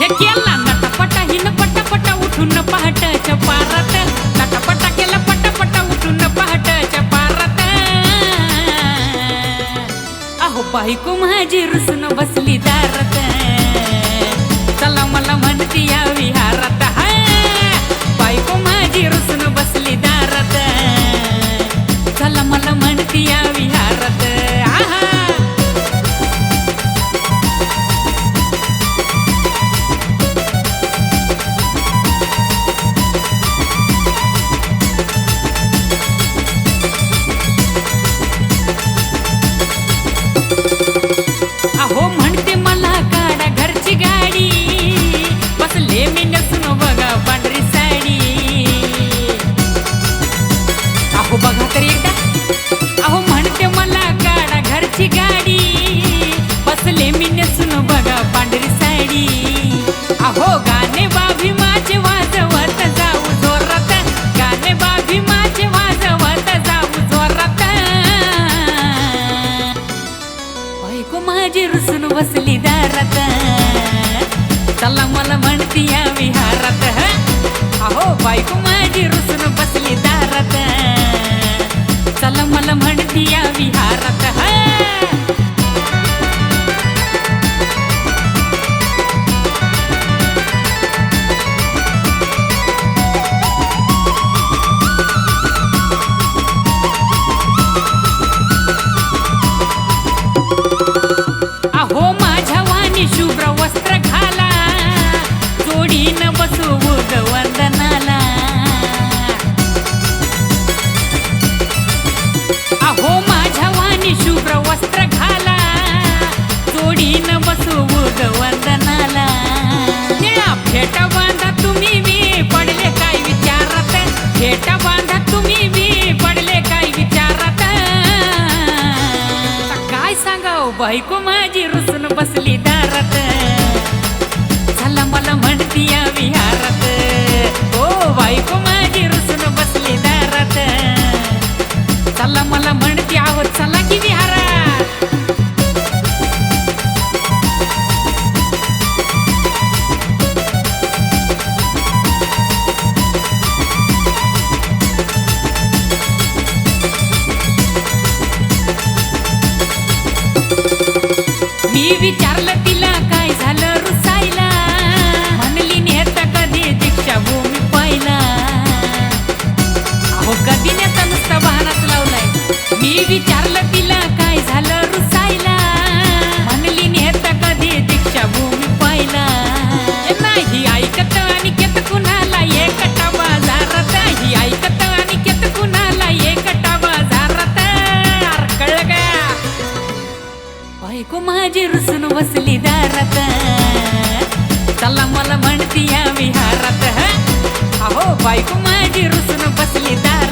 E aquela बायको माझी रुसून बसली दारात. अहो बघा तरी एकदा. अहो म्हणते मला काढा घरची गाडी. बसले मी नसून बघा पांढरी साडी. अहो गाणे बाभी माझे वाजवत जाऊ जोरात. गाणे बाभी माझे वाजवत जाऊ जोरात. बायको माझी रुसून बसली दारात. चला मला म्हणती या विहारात. अहो बायको माझी रुसून अहो माझ्या वाणी शुभ्र वस्त्र घाला. जोडीनं बसू वंदनाला. निळा फेटा बांधा तुम्ही मी पडले काय विचारात? फेटा बांधा तुम्ही मी पडले काय विचारत? काय सांगाव बायको माझी रुसून बसली दारात. चला मला म्हणती या विहारात. मी विचारलं तिला काय झालं रुसायला. म्हणली नेता कधी दीक्षा भूमी पाहिला. अहो कधी नेता नुसता बहानाच लावलाय. मी विचारलं तिला काय झालं माझी बसली दारात. चला मला म्हणती या विहारात अहो बायको माझी रुसून बसली दारात.